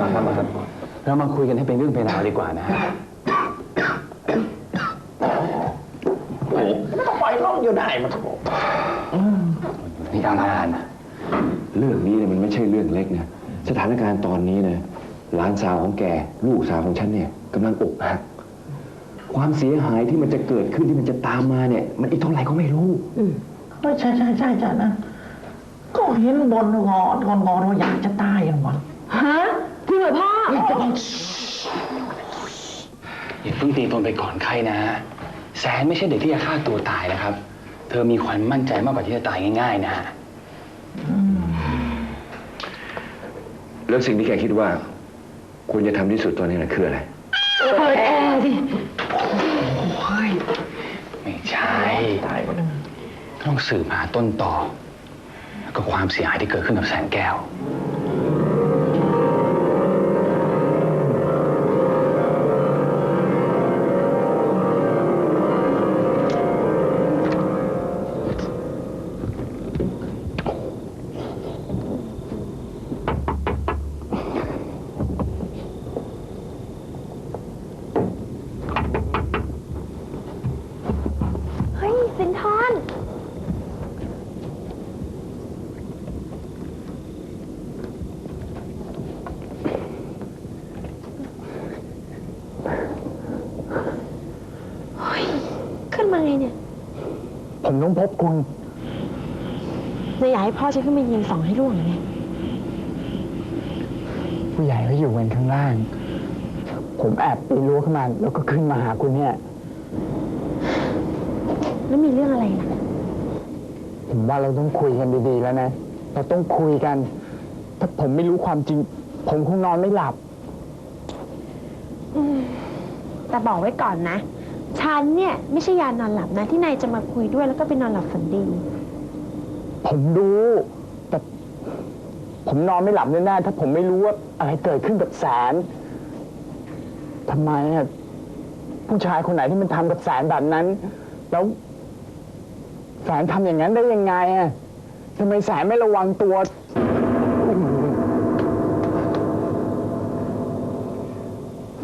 มาครับมาครับเรามาคุยกันให้เป็นเรื่องเป็นราวดีกว่านะฮะไม่ต้องปล่อยเขาอยู่ได้มาโถนี่ทำงานนะเรื่องนี้เนี่ยมันไม่ใช่เรื่องเล็กนะสถานการณ์ตอนนี้นะหลานสาวของแกลูกสาวของฉันเนี่ยกำลังอกหักความเสียหายที่มันจะเกิดขึ้นที่มันจะตามมาเนี่ย มันอีกเท่าไหร่ก็ไม่รู้ไม่ใช่ใช่ใช่ใช่นะก็เห็นบนงอนงอนงอนว่าอยากจะตายอย่างวันฮะจริงเหร อพ่ออย่าเพิ่งตีตนไปก่อนใครนะฮะแสนไม่ใช่เด็กที่จะฆ่าตัวตายนะครับ เธอมีความมั่นใจมากกว่าที่จะตายง่ายๆนะฮะแล้วสิ่งที่แกคิดว่า ควรจะทำที่สุดตอนนี้นะคืออะไร เปิดแอร์สิไม่ใช่ตายก็นึงต้องสืบหาต้นต่อ แล้วก็ความเสียหายที่เกิดขึ้นกับแสงแก้ว ขึ้นมาไงเนี่ยผมต้องพบคุณจะอยากให้พ่อฉันขึ้นมายิงสองให้ล่วงเหรอเนี่ยผู้ใหญ่เขาอยู่กันข้างล่าง ผมแอบปีนรั้วขึ้นมา แล้วก็ขึ้นมาหาคุณเนี่ย แล้วมีเรื่องอะไรล่ะ ผมว่าเราต้องคุยกันดีๆแล้วนะ เราต้องคุยกัน ถ้าผมไม่รู้ความจริง ผมคงนอนไม่หลับ แต่บอกไว้ก่อนนะ ฉันเนี่ยไม่ใช่ยานอนหลับนะที่นายจะมาคุยด้วยแล้วก็ไปนอนหลับฝันดี ผมรู้ แต่ผมนอนไม่หลับแน่ๆถ้าผมไม่รู้ว่าอะไรเกิดขึ้นกับแสนทำไมอะผู้ชายคนไหนที่มันทำกับแสนแบบนั้น แล้วแสนทำอย่างนั้นได้ยังไงอะทำไมแสนไม่ระวังตัว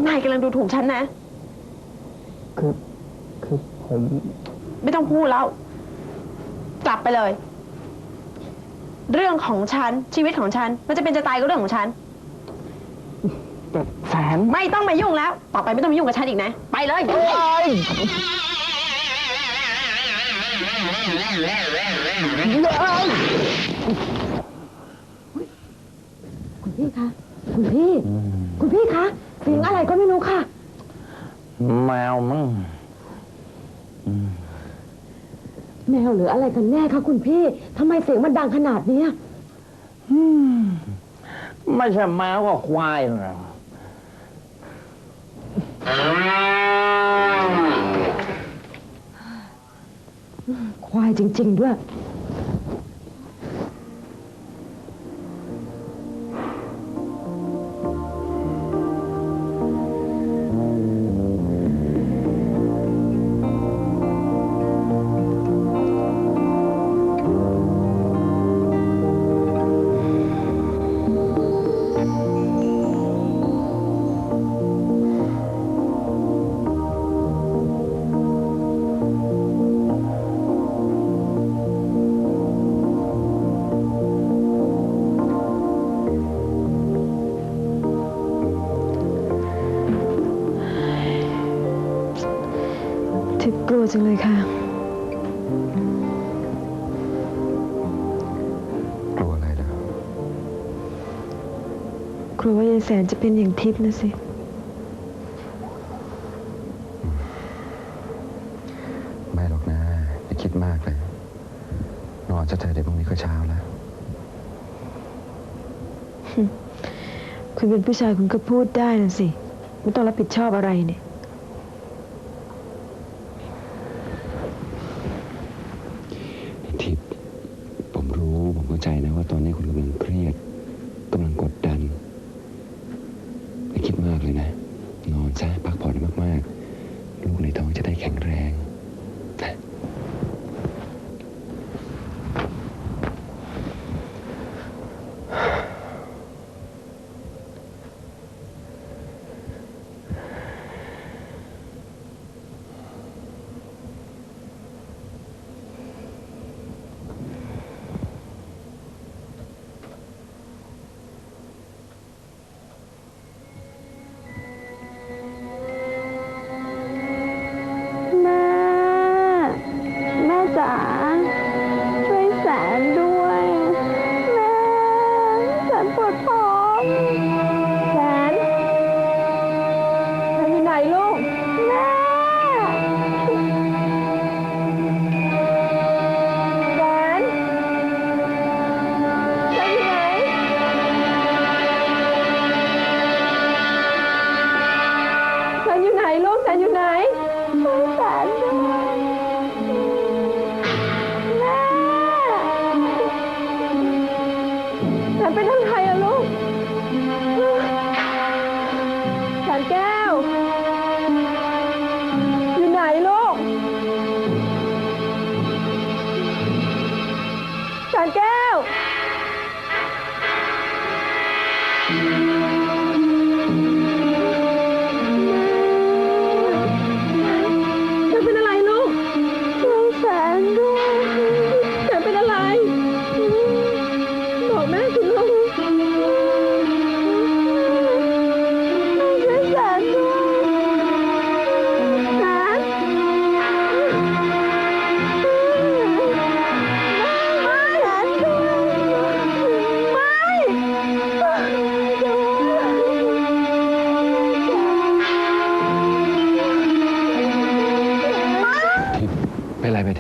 นายกำลังดูถูกฉันนะ คือคือผมไม่ต้องพูดแล้ว กลับไปเลย เรื่องของฉัน ชีวิตของฉัน มันจะเป็นจะตายก็เรื่องของฉัน แต่แสนไม่ต้องมายุ่งแล้ว ต่อไปไม่ต้องมายุ่งกับฉันอีกนะ ไปเลยคุณพี่คะ คุณพี่ คุณพี่คะเสียงอะไรก็ไม่รู้ค่ะ แมวมั้งแมวหรืออะไรกันแน่คะคุณพี่ทำไมเสียงมันดังขนาดเนี้ยไม่ใช่แมวก็ควายนะควายจริง ๆ ด้วย ถึกกลัวจังเลยค่ะ กลัวอะไรล่ะกลัวว่ายายแสนจะเป็นอย่างทิพย์นะสิ ไม่หรอกนะอย่าคิดมากเลย นอนจะเธอเดี๋ยวพรุ่งนี้ก็เช้าแล้ว คุณเป็นผู้ชายคุณก็พูดได้นะสิ ไม่ต้องรับผิดชอบอะไรเนี่ย ทิพย์ผมรู้ ผมเข้า ใจนะว่าตอนนี้คุณกำลังเครียด แสนเป็นอะไรอะลูกสารแก้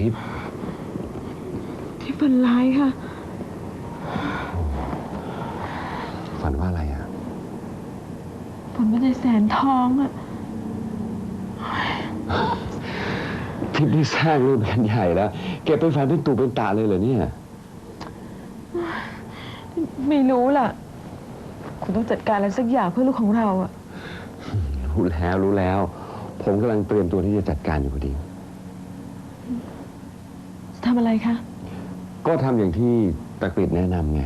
ทิพย์ที่ฝันร้ายค่ะ ฝันว่าอะไรอะผลว่าใจแสนทองอะทิพย์นี่สร้างเรื่องกันใหญ่แล้วแกเป็นฝันเป็นตูเป็นตาเลยเหรอเนี่ย ไม่รู้ล่ะ คุณต้องจัดการอะไรสักอย่างเพื่อลูกของเราอะรู้แล้วรู้แล้ว ผมกำลังเตรียมตัวที่จะจัดการอยู่พอดีจะทำอะไรคะ ก็ทำอย่างที่ตะกริดแนะนำไง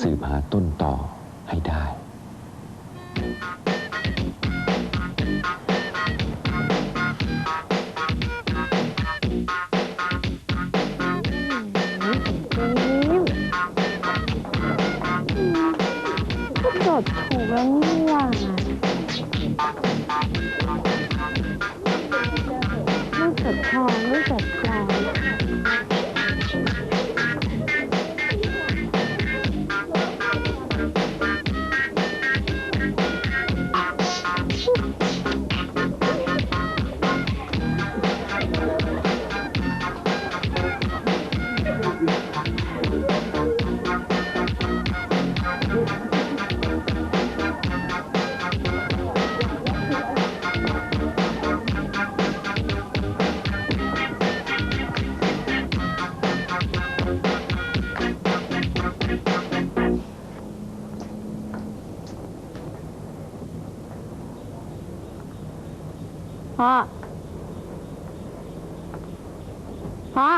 สืบหาต้นต่อให้ได้ก็จดถูกแล้วนี่ห ว่าไม่จดทองไม่จดกลาง พ่อ พ่อ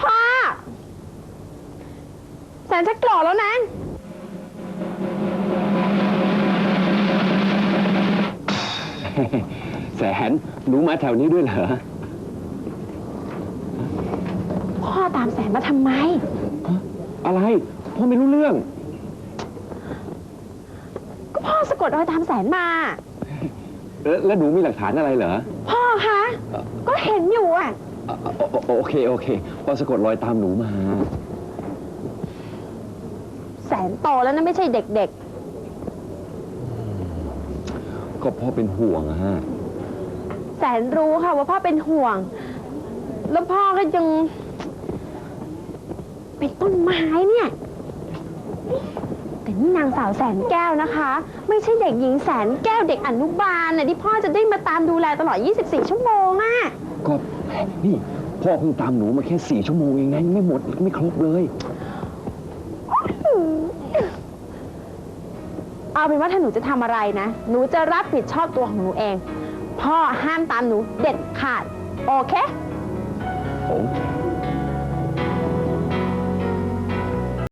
พ่อ แสนจะโกรธแล้วนะ แสนหนูมาแถวนี้ด้วยเหรอ พ่อตามแสนมาทำไม อะไร พ่อไม่รู้เรื่อง ก็พ่อสะกดรอยตามแสนมา แล้วแล้วหนูมีหลักฐานอะไรเหรอ พ่อคะ ก็เห็นอยู่อะ อะโอโอโอเค โอเคพ่อสะกดรอยตามหนูมา แสนโตแล้วนะไม่ใช่เด็กก็พ่อเป็นห่วงอะฮะ ๆ แสนรู้ค่ะว่าพ่อเป็นห่วง แล้วพ่อก็ยัง เป็นต้นไม้เนี่ยแต่ นี่นางสาวแสนแก้วนะคะ ไม่ใช่เด็กหญิงแสนแก้วเด็กอนุบาลน่ะที่พ่อจะได้มาตามดูแลตลอด 24 ชั่วโมงอะก็นี่พ่อเพิ่งตามหนูมาแค่สี่ชั่วโมงเองนะยังไม่หมดไม่ครบเลย เอาเป็นว่าถ้าหนูจะทำอะไรนะ หนูจะรับผิดชอบตัวของหนูเอง พ่อห้ามตามหนูเด็ดขาด โอเค โอเค